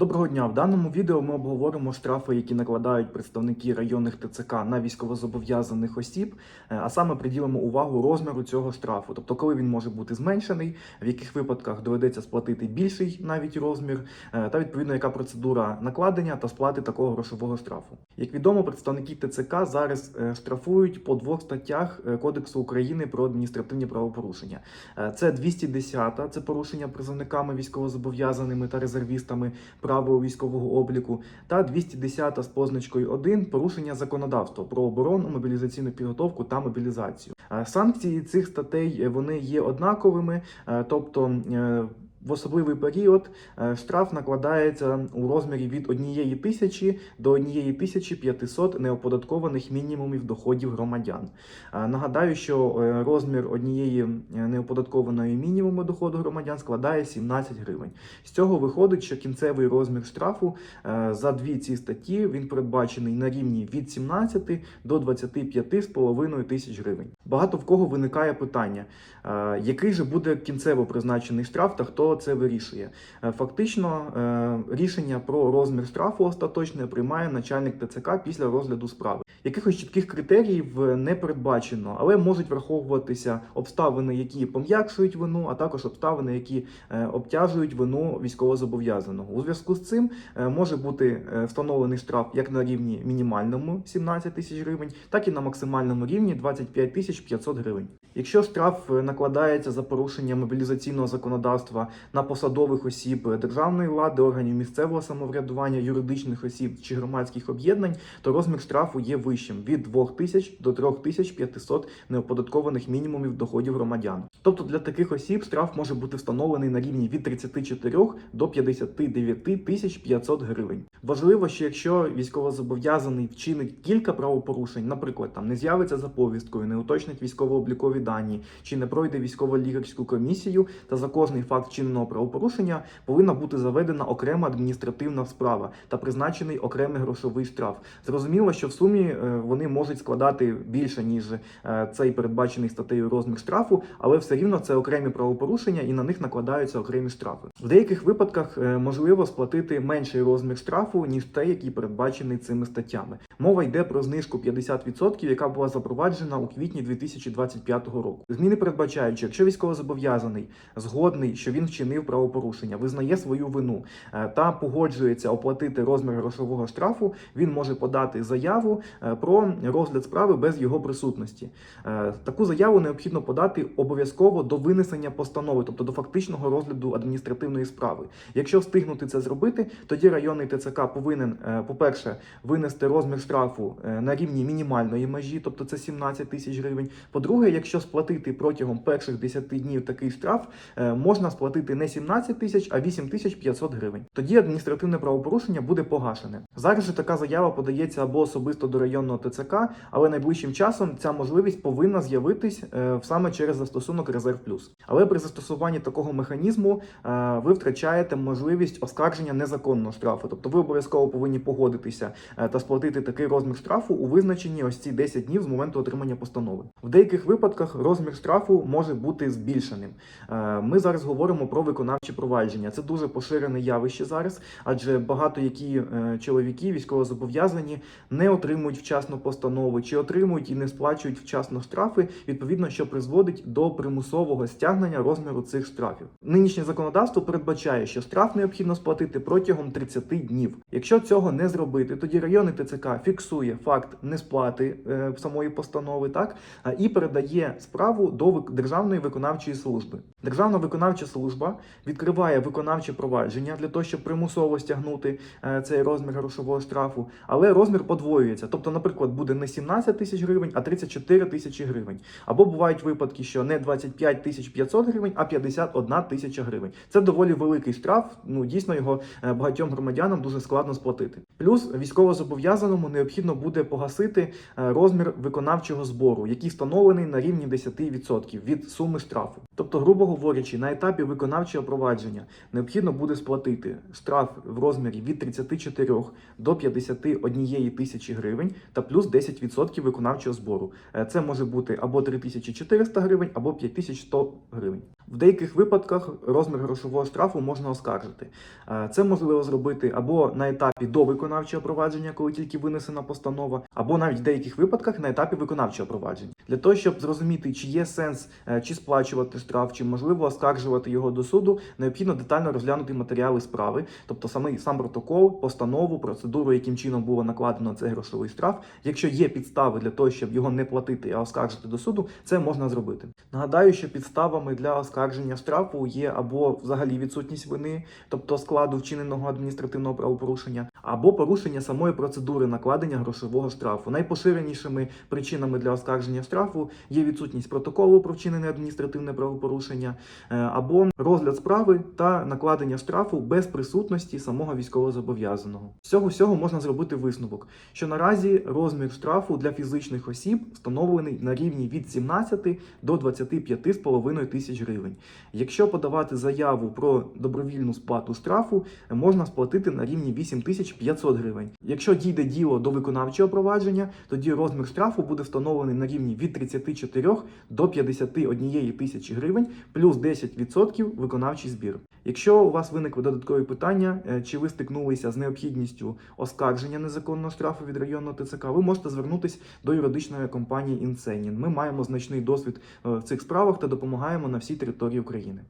Доброго дня! В даному відео ми обговоримо штрафи, які накладають представники районних ТЦК на військовозобов'язаних осіб, е, а саме приділимо увагу розміру цього штрафу, тобто коли він може бути зменшений, в яких випадках доведеться сплатити більший навіть розмір, е, та відповідно яка процедура накладення та сплати такого грошового штрафу. Як відомо, представники ТЦК зараз е, штрафують по двох статтях Кодексу України про адміністративні правопорушення. Це 210 це порушення призовниками військовозобов'язаними та резервістами правил військового обліку, та 210 з позначкою 1 порушення законодавства про оборону, мобілізаційну підготовку та мобілізацію. Е, Санкції цих статей е, вони є однаковими, е, тобто. В особливий період е, штраф накладається у розмірі від 1 тисячі до 1 тисячі 500 неоподаткованих мінімумів доходів громадян. Е, Нагадаю, що е, розмір однієї неоподаткованої мінімуму доходу громадян складає 17 гривень. З цього виходить, що кінцевий розмір штрафу за дві ці статті він передбачений на рівні від 17 до 25,5 тисяч гривень. Багато в кого виникає питання, який же буде кінцево призначений штраф та хто це вирішує. Е, Фактично, е, рішення про розмір штрафу остаточне приймає начальник ТЦК після розгляду справи. Якихось чітких критеріїв е, не передбачено, але можуть враховуватися обставини, які пом'якшують вину, а також обставини, які обтяжують вину військовозобов'язаного. У зв'язку з цим може бути встановлений штраф як на рівні мінімальному 17 тисяч гривень, так і на максимальному рівні 25 тисяч 500 гривень. Якщо штраф накладається за порушення мобілізаційного законодавства на посадових осіб е, державної влади, органів місцевого самоврядування, юридичних осіб чи громадських об'єднань, то розмір штрафу є вищим від 2 тисяч до 3 тисяч 500 неоподаткованих мінімумів доходів громадян. Тобто для таких осіб штраф може бути встановлений на рівні від 34 до 59 тисяч 500 гривень. Важливо, що якщо військовозобов'язаний вчинить кілька правопорушень, наприклад, там не з'явиться за повісткою, не уточнить військово-облікові дані чи не пройде військово-лікарську комісію, та за кожний факт вчиненого правопорушення повинна бути заведена окрема адміністративна справа та призначений окремий грошовий штраф. Зрозуміло, що в сумі е, вони можуть складати більше ніж е, цей передбачений статтею розмір штрафу, але все рівно це окремі правопорушення і на них накладаються окремі штрафи. В деяких випадках е, можливо сплатити менший розмір штрафу ніж той, який передбачений цими статтями. Мова йде про знижку 50%, яка була запроваджена у квітні 2025 року. Зміни передбачають, що якщо військовозобов'язаний згодний, що він вчинив правопорушення, визнає свою вину е, та погоджується оплатити розмір грошового штрафу, він може подати заяву е, про розгляд справи без його присутності. Е, Таку заяву необхідно подати обов'язково до винесення постанови, тобто до фактичного розгляду адміністративної справи. Якщо встигнути це зробити, тоді районний ТЦК повинен, е, по-перше, винести розмір штрафу е, на рівні мінімальної межі, тобто це 17 тисяч гривень. По-друге, якщо сплатити протягом перших 10 днів такий штраф, е, можна сплатити не 17 тисяч, а 8 тисяч 500 гривень. Тоді адміністративне правопорушення буде погашене. Зараз же така заява подається або особисто до районного ТЦК, але найближчим часом ця можливість повинна з'явитись е, саме через застосунок Резерв Плюс. Але при застосуванні такого механізму ви втрачаєте можливість оскарження незаконного штрафу. Тобто ви обов'язково повинні погодитися та сплатити такий розмір штрафу у визначенні ось ці 10 днів з моменту отримання постанови. В деяких випадках розмір штрафу може бути збільшеним. Е, Ми зараз говоримо про виконавчі провадження. Це дуже поширене явище зараз, адже багато які е, чоловіки військовозобов'язані не отримують вчасно постанови, чи отримують і не сплачують вчасно штрафи, відповідно, що призводить до примусового стягнення розміру цих штрафів. Нинішнє законодавство передбачає, що штраф необхідно сплатити протягом 30 днів. Якщо цього не зробити, тоді районний ТЦК фіксує факт несплати е, самої постанови, так і передає справу до Державної виконавчої служби. Державна виконавча служба відкриває виконавче провадження для того, щоб примусово стягнути е, цей розмір грошового штрафу, але розмір подвоюється. Тобто, наприклад, буде не 17 тисяч гривень, а 34 тисячі гривень. Або бувають випадки, що не 25 тисяч 500 гривень, а 51 тисяча гривень. Це доволі великий штраф. Ну дійсно його е, багатьом громадянам дуже складно сплатити. Плюс військовозобов'язаному необхідно буде погасити е, розмір виконавчого збору, який встановлений на рівні 10% від суми штрафу. Тобто, грубо говорячи, на етапі виконавчого провадження необхідно буде сплатити штраф в розмірі від 34 до 51 тисячі гривень та плюс 10% виконавчого збору. Е, Це може бути або 3400 гривень, або 5100 гривень. В деяких випадках розмір грошового штрафу можна оскаржити. Е, Це можливо зробити або на етапі до виконавчого провадження, коли тільки винесена постанова, або навіть в деяких випадках на етапі виконавчого провадження. Для того, щоб зрозуміти, чи є сенс е, чи сплачувати штраф, чи можливо оскаржувати його до суду, необхідно детально розглянути матеріали справи, тобто самий сам протокол, постанову, процедуру, яким чином було накладено цей грошовий штраф. Якщо є підстави для того, щоб його не платити, а оскаржити до суду, це можна зробити. Нагадаю, що підставами для оскарження штрафу є або взагалі відсутність вини, тобто складу вчиненого адміністративного правопорушення, або порушення самої процедури накладення грошового штрафу. Найпоширенішими причинами для оскарження штрафу є відсутність протоколу про вчинене адміністративне правопорушення, е, або розгляд справи та накладення штрафу без присутності самого військовозобов'язаного. З цього всього можна зробити висновок, що наразі розмір штрафу для фізичних осіб встановлений на рівні від 17 до 25,5 тисяч гривень. Якщо подавати заяву про добровільну сплату штрафу, можна сплатити на рівні 8500 гривень. Якщо дійде діло до виконавчого провадження, тоді розмір штрафу буде встановлений на рівні від 34 до 51 тисячі гривень плюс 10% виконавчий збір. Якщо у вас виникли додаткові питання, е, чи ви стикнулися з необхідністю оскарження незаконного штрафу від районного ТЦК, ви можете звернутися до юридичної компанії Інсенін. Ми маємо значний досвід е, в цих справах та допомагаємо на всій території України.